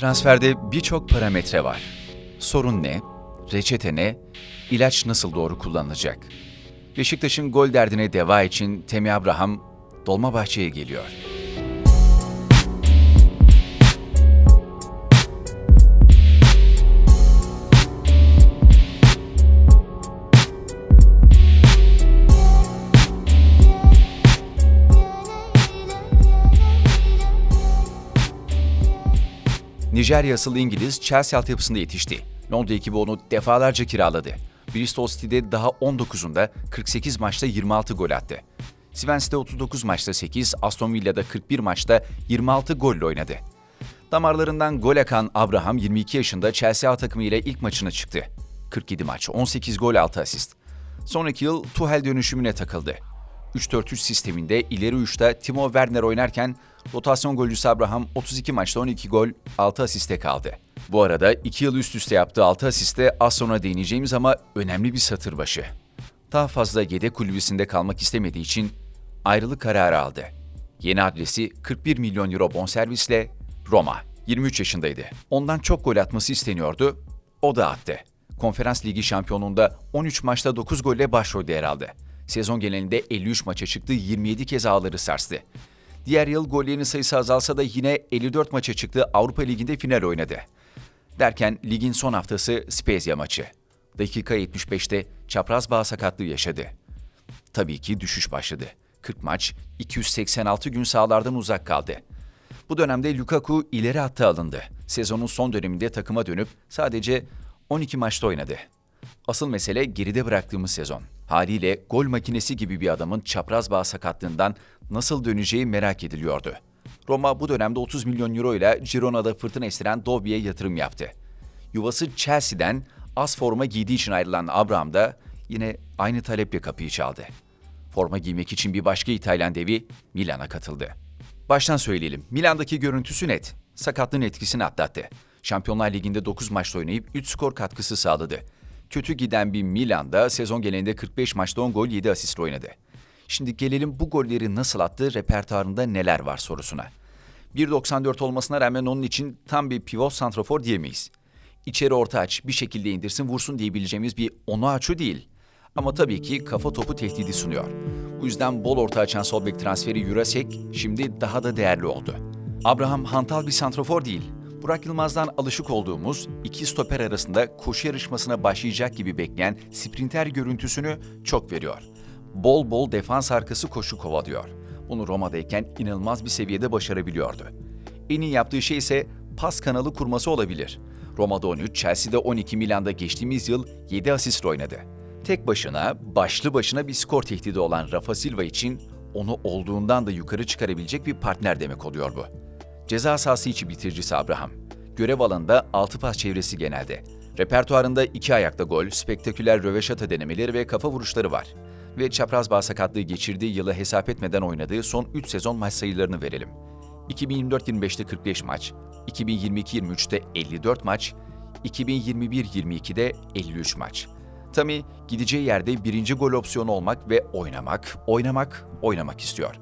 Transferde birçok parametre var. Sorun ne? Reçete ne? İlaç nasıl doğru kullanılacak? Beşiktaş'ın gol derdine deva için Temi Abraham Dolmabahçe'ye geliyor. Nijerya asıllı İngiliz Chelsea altyapısında yetişti. Londra ekibi onu defalarca kiraladı. Bristol City'de daha 19'unda 48 maçta 26 gol attı. Swansea'de 39 maçta 8, Aston Villa'da 41 maçta 26 golle oynadı. Damarlarından gol akan Abraham 22 yaşında Chelsea A takımı ile ilk maçına çıktı. 47 maç, 18 gol 6 asist. Sonraki yıl Tuchel dönüşümüne takıldı. 3-4-3 sisteminde ileri uçta Timo Werner oynarken rotasyon golcüsü Abraham 32 maçta 12 gol 6 asiste kaldı. Bu arada 2 yıl üst üste yaptığı 6 asiste az sonra değineceğimiz ama önemli bir satır başı. Daha fazla yedek kulübesinde kalmak istemediği için ayrılık kararı aldı. Yeni adresi 41 milyon euro bonservisle Roma. 23 yaşındaydı. Ondan çok gol atması isteniyordu. O da attı. Konferans Ligi şampiyonluğunda 13 maçta 9 golle başrolde yer aldı. Sezon genelinde 53 maça çıktı, 27 kez ağları sarstı. Diğer yıl gollerinin sayısı azalsa da yine 54 maça çıktı, Avrupa Ligi'nde final oynadı. Derken ligin son haftası Spezia maçı. Dakika 75'te çapraz bağ sakatlığı yaşadı. Tabii ki düşüş başladı. 40 maç, 286 gün sahalardan uzak kaldı. Bu dönemde Lukaku ileri hatta alındı. Sezonun son döneminde takıma dönüp sadece 12 maçta oynadı. Asıl mesele geride bıraktığımız sezon. Haliyle gol makinesi gibi bir adamın çapraz bağ sakatlığından nasıl döneceği merak ediliyordu. Roma bu dönemde 30 milyon euro ile Girona'da fırtına estiren Dobby'ye yatırım yaptı. Yuvası Chelsea'den az forma giydiği için ayrılan Abraham da yine aynı taleple kapıyı çaldı. Forma giymek için bir başka İtalyan devi Milan'a katıldı. Baştan söyleyelim, Milan'daki görüntüsü net. Sakatlığın etkisini atlattı. Şampiyonlar Ligi'nde 9 maçta oynayıp 3 skor katkısı sağladı. Kötü giden bir Milan'da sezon genelinde 45 maçta 10 gol 7 asistle oynadı. Şimdi gelelim bu golleri nasıl attı, repertuarında neler var sorusuna. 1.94 olmasına rağmen onun için tam bir pivot santrafor diyemeyiz. İçeri orta aç, bir şekilde indirsin vursun diyebileceğimiz bir onu açı değil. Ama tabii ki kafa topu tehdidi sunuyor. Bu yüzden bol orta açan sol bek transferi Jurasek şimdi daha da değerli oldu. Abraham hantal bir santrafor değil. Burak Yılmaz'dan alışık olduğumuz iki stoper arasında koşu yarışmasına başlayacak gibi bekleyen sprinter görüntüsünü çok veriyor. Bol bol defans arkası koşu kovalıyor. Bunu Roma'dayken inanılmaz bir seviyede başarabiliyordu. En iyi yaptığı şey ise pas kanalı kurması olabilir. Roma'da 13, Chelsea'de 12, Milan'da geçtiğimiz yıl 7 asist oynadı. Tek başına, başlı başına bir skor tehdidi olan Rafa Silva için onu olduğundan da yukarı çıkarabilecek bir partner demek oluyor bu. Ceza sahası içi bitiricisi Abraham. Görev alanında 6 pas çevresi genelde. Repertuarında iki ayakta gol, spektaküler röveşata denemeleri ve kafa vuruşları var. Ve çapraz bağ sakatlığı geçirdiği yılı hesap etmeden oynadığı son 3 sezon maç sayılarını verelim. 2024-25'te 45 maç, 2022-23'te 54 maç, 2021-22'de 53 maç. Tami gideceği yerde birinci gol opsiyonu olmak ve oynamak, oynamak, oynamak istiyor.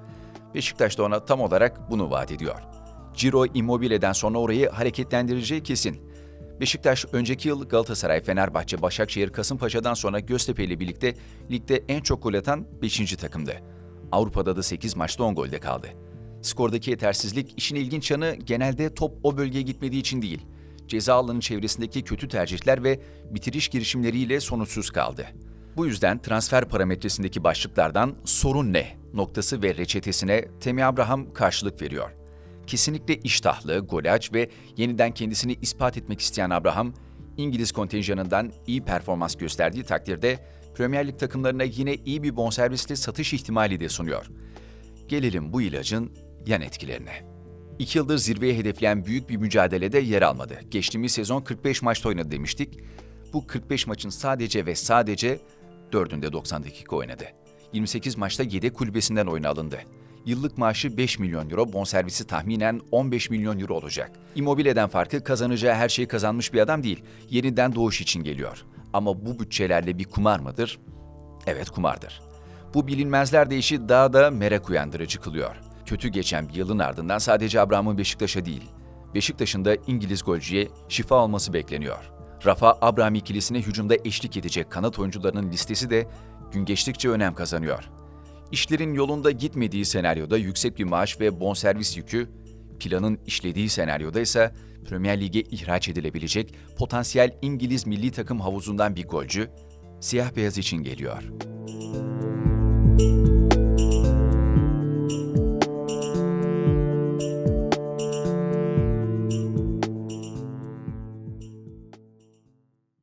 Beşiktaş da ona tam olarak bunu vaat ediyor. Ciro Immobile'den sonra orayı hareketlendireceği kesin. Beşiktaş önceki yıl Galatasaray, Fenerbahçe, Başakşehir, Kasımpaşa'dan sonra Göztepe ile birlikte ligde en çok gol atan 5. takımdı. Avrupa'da da 8 maçta 10 golde kaldı. Skordaki yetersizlik işin ilginç yanı genelde top o bölgeye gitmediği için değil. Ceza alanı çevresindeki kötü tercihler ve bitiriş girişimleriyle sonuçsuz kaldı. Bu yüzden transfer parametresindeki başlıklardan sorun ne noktası ve reçetesine Temi Abraham karşılık veriyor. Kesinlikle iştahlı, golaç ve yeniden kendisini ispat etmek isteyen Abraham, İngiliz kontenjanından iyi performans gösterdiği takdirde Premier Lig takımlarına yine iyi bir bonservisli satış ihtimali de sunuyor. Gelelim bu ilacın yan etkilerine. İki yıldır zirveye hedefleyen büyük bir mücadelede yer almadı. Geçtiğimiz sezon 45 maçta oynadı demiştik. Bu 45 maçın sadece ve sadece 4'ünde 90 dakika oynadı. 28 maçta yedek kulübesinden oyuna alındı. Yıllık maaşı 5 milyon euro, bonservisi tahminen 15 milyon euro olacak. Immobile'den farkı kazanacağı her şeyi kazanmış bir adam değil, yeniden doğuş için geliyor. Ama bu bütçelerle bir kumar mıdır? Evet kumardır. Bu bilinmezler de daha da merak uyandırıcı kılıyor. Kötü geçen bir yılın ardından sadece Abraham'ın Beşiktaş'a değil, Beşiktaş'ın da İngiliz golcüye şifa alması bekleniyor. Rafa Abraham ikilisine hücumda eşlik edecek kanat oyuncularının listesi de gün geçtikçe önem kazanıyor. İşlerin yolunda gitmediği senaryoda yüksek bir maaş ve bonservis yükü, planın işlediği senaryoda ise Premier Lig'e ihraç edilebilecek potansiyel İngiliz milli takım havuzundan bir golcü, siyah beyaz için geliyor.